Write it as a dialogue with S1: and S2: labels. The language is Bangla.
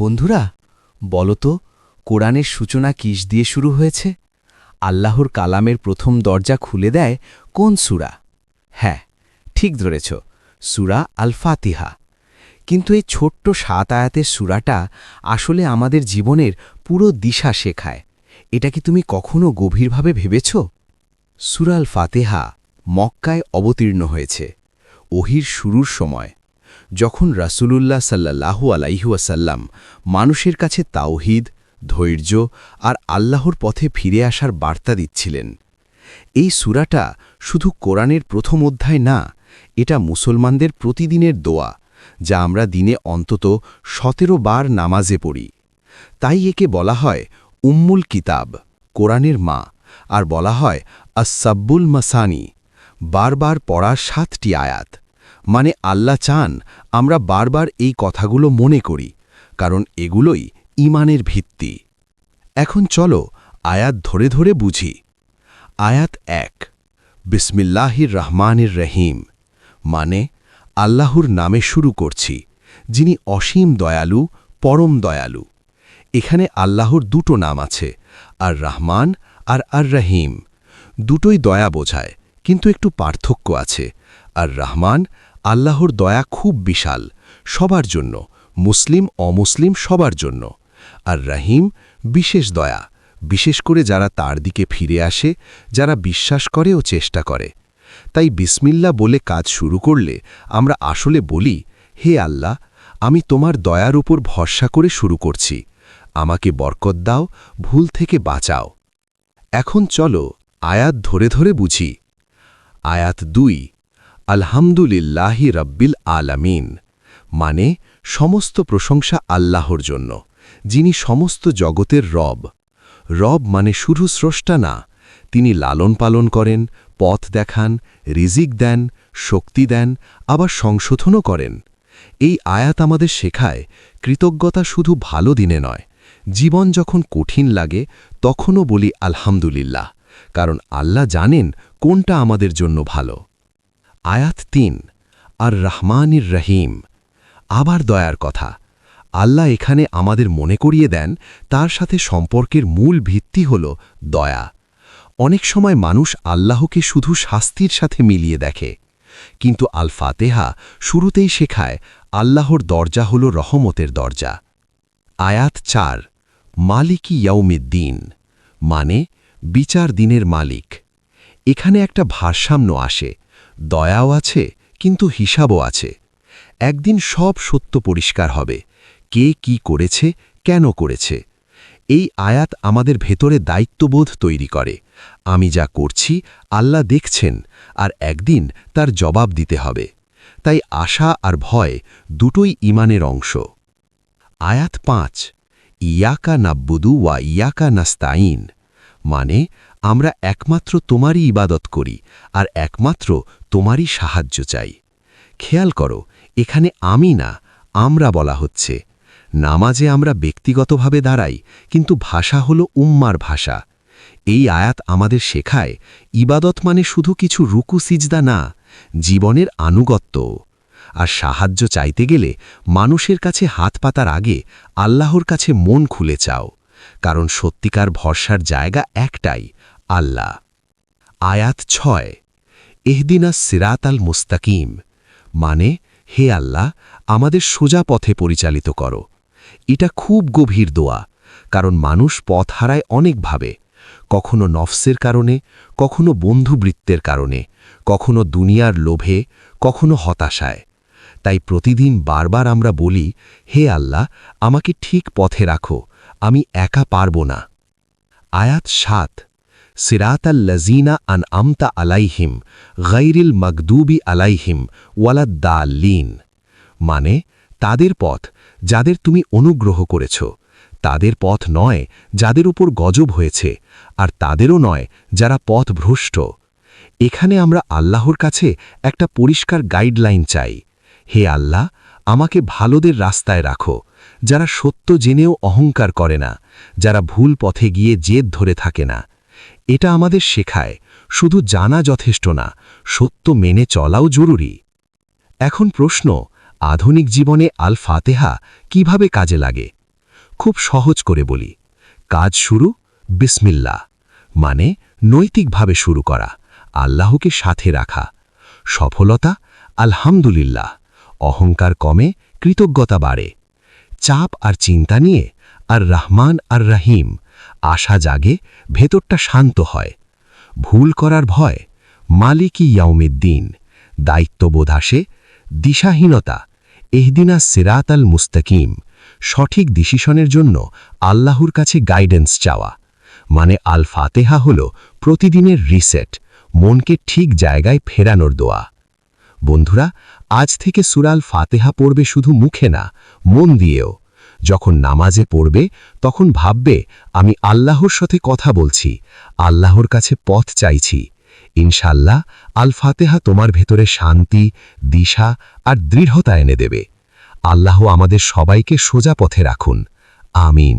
S1: বন্ধুরা বলো তো কোরআনের সূচনা কিস দিয়ে শুরু হয়েছে? আল্লাহর কালামের প্রথম দরজা খুলে দেয় কোন সুরা? হ্যাঁ ঠিক ধরেছ, সুরা আল ফাতিহা কিন্তু এই ছোট্ট সাত আয়াতের সুরাটা আসলে আমাদের জীবনের পুরো দিশা শেখায়। এটা কি তুমি কখনো গভীরভাবে ভেবেছ? সুরা আল ফাতেহা মক্কায় অবতীর্ণ হয়েছে, ওহির শুরুর সময়। যখন রাসূলুল্লাহ সাল্লাল্লাহু আলাইহুয়াসাল্লাম মানুষের কাছে তাওহিদ, ধৈর্য আর আল্লাহর পথে ফিরে আসার বার্তা দিচ্ছিলেন, এই সুরাটা শুধু কোরআনের প্রথম অধ্যায় না, এটা মুসলমানদের প্রতিদিনের দোয়া, যা আমরা দিনে অন্তত সতেরো বার নামাজে পড়ি। তাই একে বলা হয় উম্মুল কিতাব, কোরআনের মা, আর বলা হয় আসাব্বুল মাসানি, বারবার পড়া সাতটি আয়াত। মানে আল্লাহ চান আমরা বারবার এই কথাগুলো মনে করি, কারণ এগুলোই ইমানের ভিত্তি। এখন চলো আয়াত ধরে ধরে বুঝি। আয়াত এক, বিসমিল্লাহির রহমানির রহিম মানে আল্লাহর নামে শুরু করছি, যিনি অসীম দয়ালু, পরম দয়ালু। এখানে আল্লাহর দুটো নাম আছে, আর রহমান আর আর রহিম। দুটোই দয়া বোঝায়, কিন্তু একটু পার্থক্য আছে, আর রহমান আল্লাহর দয়া খুব বিশাল, সবার জন্য, মুসলিম, অমুসলিম, সবার জন্য। আর রহিম, বিশেষ দয়া, বিশেষ করে যারা তার দিকে ফিরে আসে, যারা বিশ্বাস করে ও চেষ্টা করে। তাই বিসমিল্লা বলে কাজ শুরু করলে আমরা আসলে বলি, হে আল্লাহ, আমি তোমার দয়ার উপর ভরসা করে শুরু করছি। আমাকে বরকত দাও, ভুল থেকে বাঁচাও। এখন চলো, আয়াত ধরে ধরে বুঝি। আয়াত দুই আলহামদুলিল্লাহি রব্বিল আলামিন মানে সমস্ত প্রশংসা আল্লাহর জন্য, যিনি সমস্ত জগতের রব। রব মানে শুধু স্রষ্টা না, তিনি লালন পালন করেন, পথ দেখান, রিজিক দেন, শক্তি দেন, আবার সংশোধনও করেন। এই আয়াত আমাদের শেখায়, কৃতজ্ঞতা শুধু ভালো দিনে নয়, জীবন যখন কঠিন লাগে, তখনও বলি আলহামদুলিল্লাহ, কারণ আল্লাহ জানেন কোনটা আমাদের জন্য ভালো। আয়াত তিন আর রহমানির রহিম। আবার দয়ার কথা, আল্লাহ এখানে আমাদের মনে করিয়ে দেন, তার সাথে সম্পর্কের মূল ভিত্তি হল দয়া। অনেক সময় মানুষ আল্লাহকে শুধু শাস্তির সাথে মিলিয়ে দেখে। কিন্তু আল ফাতেহা শুরুতেই শেখায়, আল্লাহর দরজা হল রহমতের দরজা। আয়াত চার, মালিকি ইয়াউমিদ্দিন মানে বিচার দিনের মালিক। এখানে একটা ভারসাম্য আসে দয়াও আছে, কিন্তু হিসাবও আছে। একদিন সব সত্য পরিষ্কার হবে। কে কি করেছে, কেন করেছে? এই আয়াত আমাদের ভেতরে দায়িত্ববোধ তৈরি করে। আমি যা করছি, আল্লাহ দেখছেন, আর একদিন তার জবাব দিতে হবে। তাই আশা আর ভয় দুটোই ইমানের অংশ। আয়াত পাঁচ, ইয়াকা নাব্বুদু ওয়া ইয়াকা নাস্তাইন মানে আমরা একমাত্র তোমারই ইবাদত করি, আর একমাত্র তোমারই সাহায্য চাই। খেয়াল করো, এখানে আমি না, আমরা বলা হচ্ছে। নামাজে আমরা ব্যক্তিগতভাবে দাঁড়াই, কিন্তু ভাষা হল উম্মার ভাষা। এই আয়াত আমাদের শেখায়, ইবাদত মানে শুধু কিছু রুকু সিজদা না, জীবনের আনুগত্য। আর সাহায্য চাইতে গেলে মানুষের কাছে হাত পাতার আগে আল্লাহর কাছে মন খুলে চাও, কারণ সত্যিকার ভরসার জায়গা একটাই, আল্লাহ। আয়াত ছয় এহদিনা সিরাত আল মুস্তাকিম। মানে হে আল্লাহ, আমাদের সোজা পথে পরিচালিত করো। এটা খুব গভীর দোয়া, কারণ মানুষ পথ হারায় অনেকভাবে। কখনো নফসের কারণে, কখনো বন্ধুবৃত্তের কারণে, কখনো দুনিয়ার লোভে, কখনো হতাশায়। তাই প্রতিদিন বারবার আমরা বলি, হে আল্লাহ, আমাকে ঠিক পথে রাখো, আমি একা পারব না। আয়াত সাত। সিরাতাল্লাজিনা আন আমতা আলাইহিম গৈরিল মকদুবি আলাইহিম ওয়ালাদ্দাল্লিন। মানে তাদের পথ যাদের তুমি অনুগ্রহ করেছ। তাদের পথ নয় যাদের উপর গজব হয়েছে, আর তাদেরও নয় যারা পথ ভ্রষ্ট। এখানে আমরা আল্লাহর কাছে একটা পরিষ্কার গাইডলাইন চাই। হে আল্লাহ, আমাকে ভালোদের রাস্তায় রাখো, যারা সত্য জেনেও অহংকার করে না, যারা ভুল পথে গিয়ে জেদ ধরে থাকে না। এটা আমাদের শেখায়, শুধু জানা যথেষ্ট না, সত্য মেনে চলাও জরুরি। এখন প্রশ্ন, আধুনিক জীবনে আল ফাতেহা কীভাবে কাজে লাগে?
S2: খুব সহজ করে বলি, কাজ শুরু বিসমিল্লা মানে নৈতিকভাবে শুরু করা, আল্লাহকে সাথে রাখা, সফলতা, আলহামদুলিল্লাহ, অহংকার কমে, কৃতজ্ঞতা বাড়ে, চাপ আর চিন্তা নিয়ে, আর রহমান আর রহিম আশা জাগে, ভেতরটা শান্ত হয়। ভুল করার ভয়, মালিকি ইয়াউমিদ্দিন, দায়িত্ববোধ আসে, দিশাহীনতা, এহদিনা সিরাত আল মুস্তাকিম, সঠিক ডিসিশনের জন্য আল্লাহর কাছে গাইডেন্স চাওয়া। মানে আল ফাতেহা হল প্রতিদিনের রিসেট মনকে ঠিক জায়গায় ফেরানোর দোয়া। বন্ধুরা, আজ থেকে সুরাল ফাতেহা পড়বে শুধু মুখে না, মন দিয়েও। যখন নামাজে পড়বে, তখন ভাববে, আমি আল্লাহর সাথে কথা বলছি, আল্লাহর কাছে পথ চাইছি। ইনশাল্লাহ আল ফাতেহা তোমার ভেতরে শান্তি, দিশা আর দৃঢ়তা এনে দেবে। আল্লাহ আমাদের সবাইকে সোজা পথে রাখুন। আমিন।